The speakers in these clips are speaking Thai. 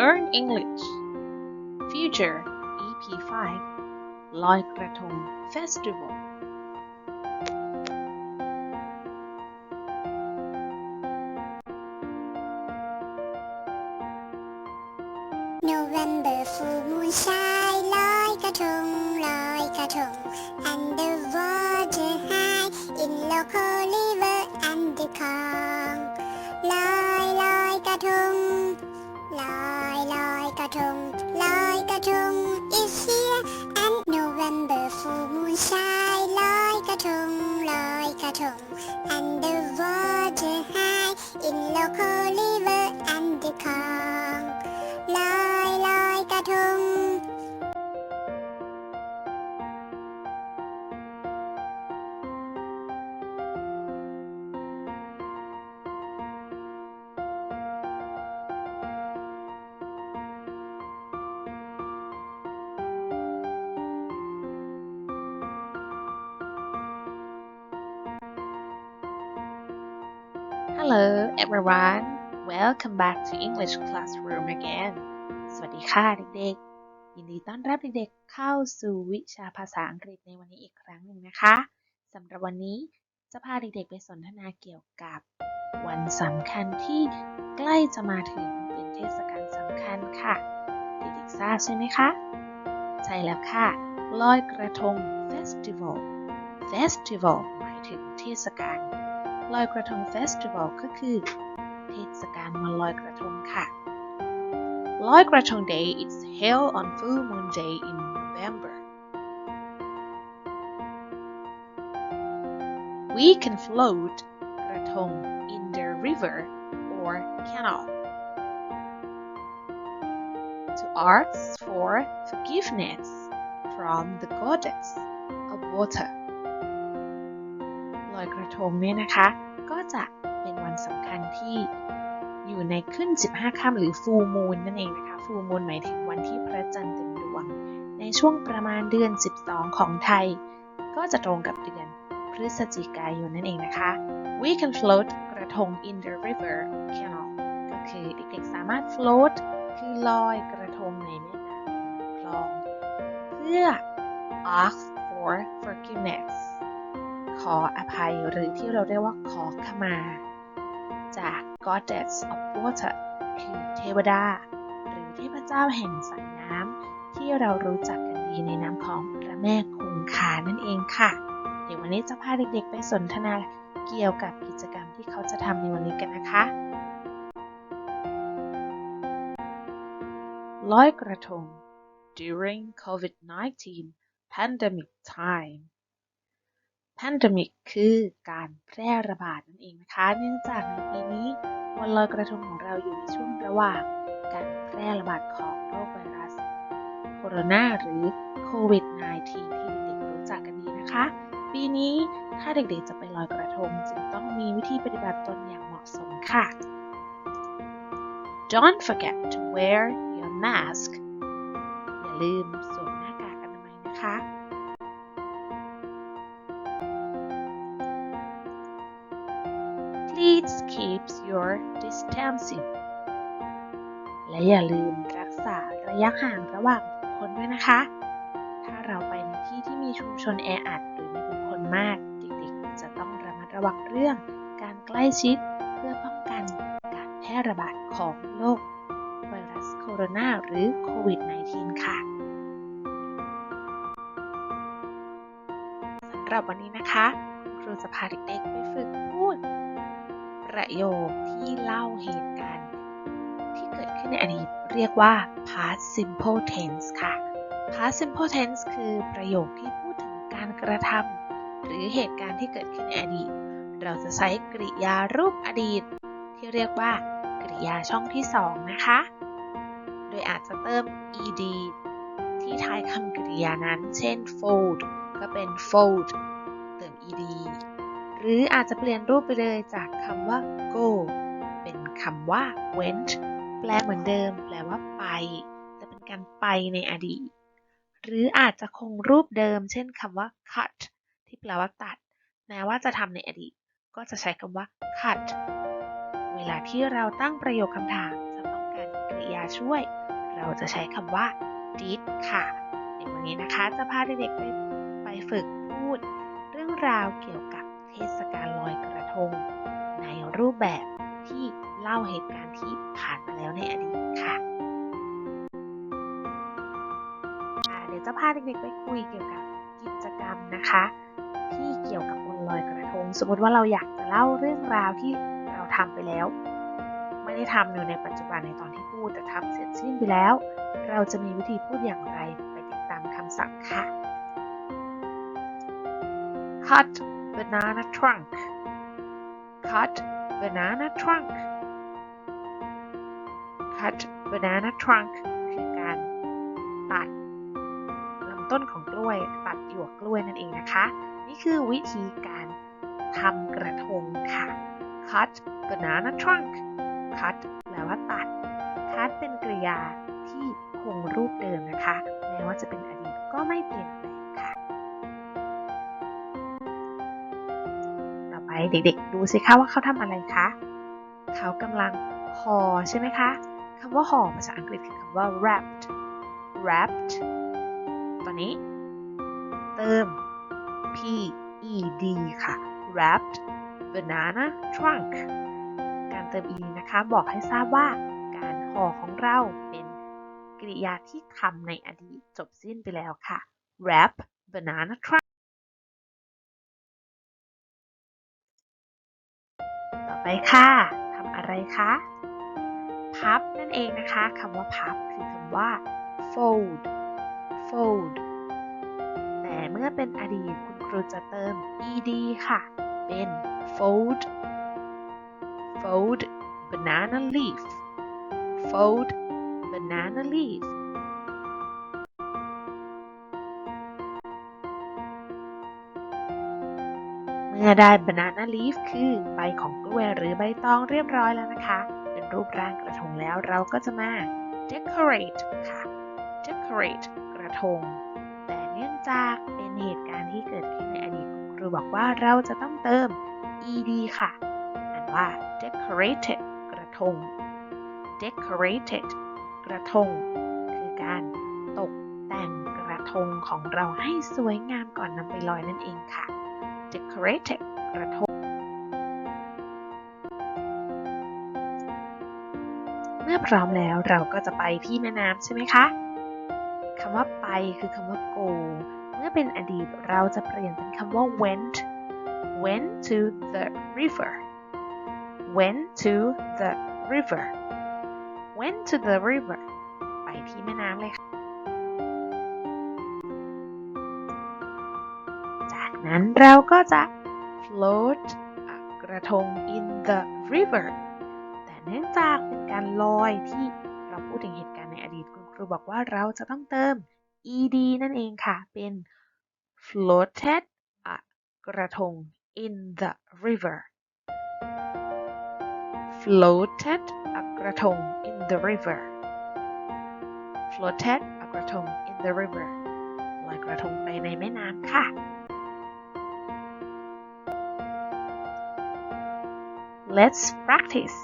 Learn English Future EP 5ลอยกระทง Festival in local river and the คลองลอยลอยกระทง Hello everyone welcome back to English classroom again สวัสดีค่ะเด็กๆ ยินดีต้อนรับเด็กๆ เข้าสู่วิชาภาษาอังกฤษในวันนี้อีกครั้งหนึ่งนะคะสำหรับวันนี้จะพาเด็กๆ ไปสนทนาเกี่ยวกับ วันสำคัญที่ใกล้จะมาถึงเป็นเทศกาลสำคัญค่ะ เด็กๆ ทราบใช่ไหมคะ ใช่แล้วค่ะ ลอยกระทง Festival Festival หมายถึงเทศกาล ลอยกระทง Festival ก็คือ เทศกาลวันลอยกระทงค่ะ ลอยกระทง Day is held on full moon day in November. We can float กระทง in the river or canal to ask for forgiveness from the goddess of water. อยกระทงเนี่ยนะคะ ก็จะเป็นวันสำคัญที่อยู่ในขึ้น 15 ค่ำหรือ full moon นั่นเองนะคะ full moon หมายถึงวันที่พระจันทร์เต็มดวง ในช่วงประมาณเดือน 12 ของไทย ก็จะตรงกับเดือนพฤศจิกายนนั่นเองนะคะ we can float กระทง in the river canal ก็คือเด็กๆสามารถ float คือลอยกระทงในแม่น้ำคลอง เพื่อ ask for forgiveness ออภัยหรือที่เราเรียกว่าขอขมา จาก goddess of water คือเทวดา หรือเทพเจ้าแห่งสายน้ำที่เรารู้จักกันดีในนามของพระแม่คงคานั่นเองค่ะ เดี๋ยววันนี้จะพาเด็กๆ ไปสนทนาเกี่ยวกับกิจกรรมที่เขาจะทำในวันนี้กันนะคะ ลอยกระทง during COVID-19 pandemic time pandemic คือการแพร่ระบาดนั่นเองนะคะ เนื่องจากในปีนี้วันลอยกระทงของเราอยู่ในช่วงระหว่างการแพร่ระบาดของโรคไวรัสโคโรนาหรือโควิด -19 ที่เด็กๆรู้จักกันดีนะคะ ปีนี้ถ้าเด็กๆจะไปลอยกระทงจึงต้องมีวิธีปฏิบัติตนอย่างเหมาะสมค่ะ Don't forget to wear your mask อย่าลืมสวม Please keep your distancing และอย่าลืมรักษาระยะห่างระหว่างบุคคลด้วยนะคะ ถ้าเราไปในที่ที่มีชุมชนแออัดหรือมีบุคคลมาก เด็กๆ จะต้องระมัดระวังเรื่อง การใกล้ชิดเพื่อป้องกันการแพร่ระบาดของโรคไวรัสโคโรนาหรือโควิด -19 ค่ะสำหรับวันนี้นะคะ ครูจะพาเด็กๆไปฝึกพูด ประโยคที่เล่าเหตุการณ์ที่เกิดขึ้นในอดีตเรียกว่า past simple tense ค่ะ past simple tense คือประโยคที่พูดถึงการกระทำหรือเหตุการณ์ที่เกิดขึ้นในอดีต เราจะใช้กริยารูปอดีต ที่เรียกว่ากริยาช่องที่2นะคะ โดยอาจจะเติม ed ที่ท้ายคำกริยานั้น เช่น fold ก็เป็น fold เติม ed หรืออาจจะเปลี่ยนรูปไปเลยจากคำว่า go เป็นคำว่า went แปลเหมือนเดิม แปลว่าไป แต่เป็นการไปในอดีต หรืออาจจะคงรูปเดิม เช่นคำว่า cut ที่แปลว่าตัด แม้ว่าจะทำในอดีต ก็จะใช้คำว่า cut เวลาที่เราตั้งประโยคคำถามจะต้องการกริยาช่วย เราจะใช้คำว่า did ค่ะในวันนี้นะคะจะพาเด็กๆไปไปฝึกพูดเรื่องราวเกี่ยวกับ เทศกาลลอยกระทง ในรูปแบบที่เล่าเหตุการณ์ที่ผ่านมาแล้วในอดีตค่ะเดี๋ยวจะพาเด็กๆไปคุยเกี่ยวกับกิจกรรมนะคะ ที่เกี่ยวกับวันลอยกระทง สมมติว่าเราอยากจะเล่าเรื่องราวที่เราทำไปแล้ว ไม่ได้ทำอยู่ในปัจจุบันในตอนที่พูดแต่ทำเสร็จสิ้นไปแล้ว เราจะมีวิธีพูดอย่างไรไปติดตามคำศัพท์ค่ะ cut banana trunk cut banana trunk cut banana trunk คือการตัดลำต้นของกล้วย ตัดหยวกกล้วยนั่นเองนะคะ นี่คือวิธีการทำกระทงค่ะ cut banana trunk cut แปลว่าตัด cut เป็นกริยาที่คงรูปเดิมนะคะ แม้ว่าจะเป็นอดีตก็ไม่เปลี่ยนแปลง เด็กๆ ดูสิคะว่าเขาทำอะไรคะ เขากำลังห่อใช่ไหมคะคำว่าห่อภาษาอังกฤษคือคำว่า wrapped wrapped ตอนนี้ เติม p e d ค่ะ wrapped banana trunk การเติม e นะคะบอกให้ทราบว่าการห่อของเราเป็นกริยาที่ทำในอดีตจบสิ้นไปแล้วค่ะ wrap banana trunk ไปค่ะทำอะไรคะพับนั่นเองนะคะคำว่าพับคือคำว่า fold fold แต่เมื่อเป็นอดีตคุณครูจะเติม ed ค่ะ เป็น fold fold banana leaf fold banana leaf มื่อได้ banana leaf คือใบของกล้วยหรือใบตองเรียบร้อยแล้วนะคะ เป็นรูปร่างกระทงแล้วเราก็จะมา decorate ค่ะ decorate กระทง แต่เนื่องจากเป็นเหตุการณ์ที่เกิดขึ้นในอดีตคุณครูบอกว่าเราจะต้องเติม ed ค่ะอ่านว่า decorated กระทง decorated กระทง คือการตกแต่งกระทงของเราให้สวยงามก่อนนำไปลอยนั่นเองค่ะ decorated กระทง เมื่อพร้อมแล้วเราก็จะไปที่แม่น้ำใช่ไหมคะคำว่าไปคือคำว่า go เมื่อเป็นอดีตเราจะเปลี่ยนเป็นคำว่า went went to the river went to the river went to the river ไปที่แม่น้ำเลยค่ะ นั้นเราก็จะ float กระทง in the river แต่เนื่องจากเป็นการลอยที่เราพูดถึงเหตุการณ์ในอดีตคุณครูบอกว่าเราจะต้องเติม ed นั่นเองค่ะ เป็น floated กระทง in the river floated กระทง in the river floated กระทง in the river ลอยกระทงไปในแม่น้ำค่ะ Let's practice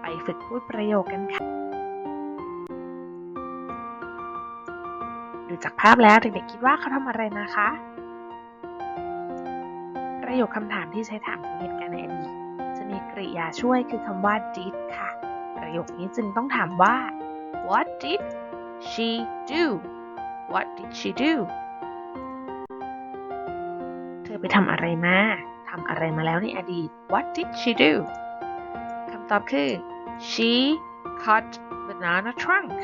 ไปฝึกพูดประโยคกันค่ะ ดูจากภาพแล้วเด็กๆคิดว่าเขาทำอะไรมาคะ ประโยคคำถามที่ใช้ถามถึงเหตุการณ์ในอดีตจะมีกริยาช่วยคือคำว่า did ค่ะ ประโยคนี้จึงต้องถามว่า What did she do What did she do เธอไปทำอะไรมาำอะไรมาแล้วในอดีต What did she do คำตอบคือ She cut banana trunk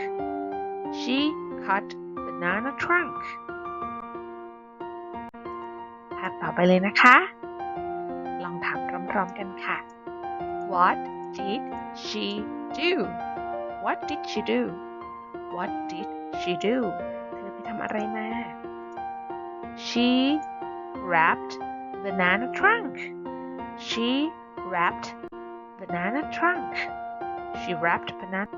She cut banana trunk ภาพต่อไปเลยนะคะ ลองถามพร้อมๆกันค่ะ What did she do What did she do What did she do เธอไปทำอะไรมา She wrapped banana trunk. She wrapped banana trunk. She wrapped banana.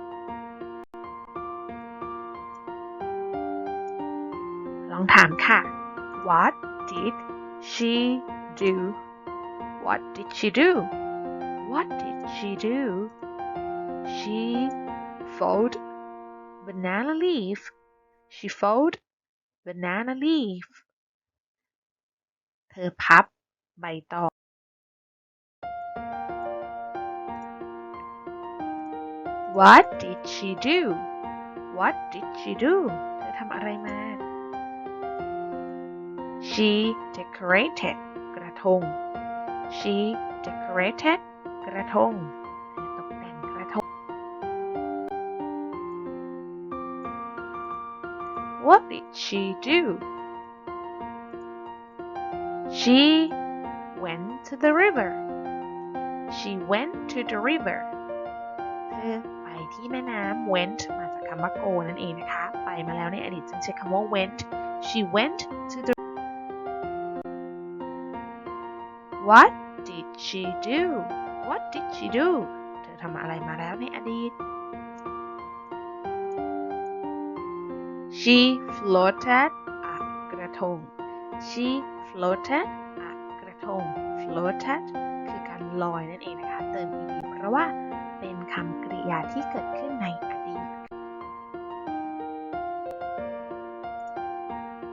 What did she do? What did she do? What did she do? She fold banana leaf. She fold banana leaf. เธอพับใบตอง What did she do What did she do เธอทำอะไรมา She decorated กระทง She decorated กระทงเธอตกแต่งกระทง What did she do She went to the river She went to the river เธอไปที่แม่น้ำ went มาจากคำว่า go นั่นเองนะคะ ไปมาแล้วในอดีตจึงใช้คำว่า went she went to the What did she do What did she do เธอทำอะไรมาแล้วในอดีต She floated อะกระทง She floated อะกระทง floated คือการลอยนั่นเองนะคะ เติม ed เพราะว่าเป็นคำกริยาที่เกิดขึ้นในอดีต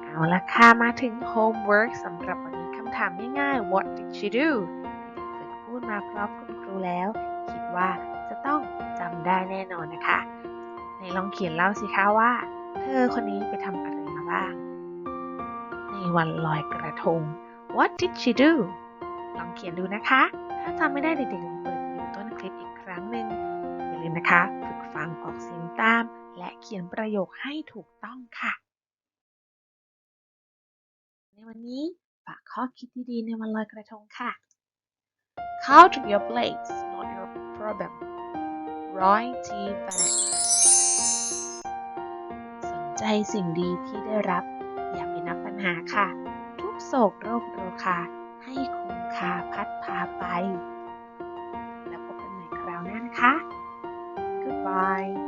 เอาละค่ะ มาถึง homework สำหรับวันนี้คำถามง่ายๆ What did she do เด็กๆฝึกพูดมาพร้อมคุณครูแล้ว คิดว่าจะต้องจำได้แน่นอนนะคะ ในลองเขียนเล่าสิคะว่า เธอคนนี้ไปทำ วันลอยกระทง What did she do ลองเขียนดูนะคะ ถ้าจำไม่ได้เด็กๆลองเปิดดูต้นคลิปอีกครั้งหนึ่งอย่าลืมนะคะ ฝึกฟังออกเสียงตาม และเขียนประโยคให้ถูกต้องค่ะ ในวันนี้ฝากข้อคิดดีๆในวันลอยกระทงค่ะ Count your blades not your problem Roy T. Bennett สนใจสิ่งดีที่ได้รับับปัญหาค่ะ ทุกโศกโรคโรคา ให้คงคาพัดพาไป แล้วพบกันใหม่คราวหน้านะคะ Goodbye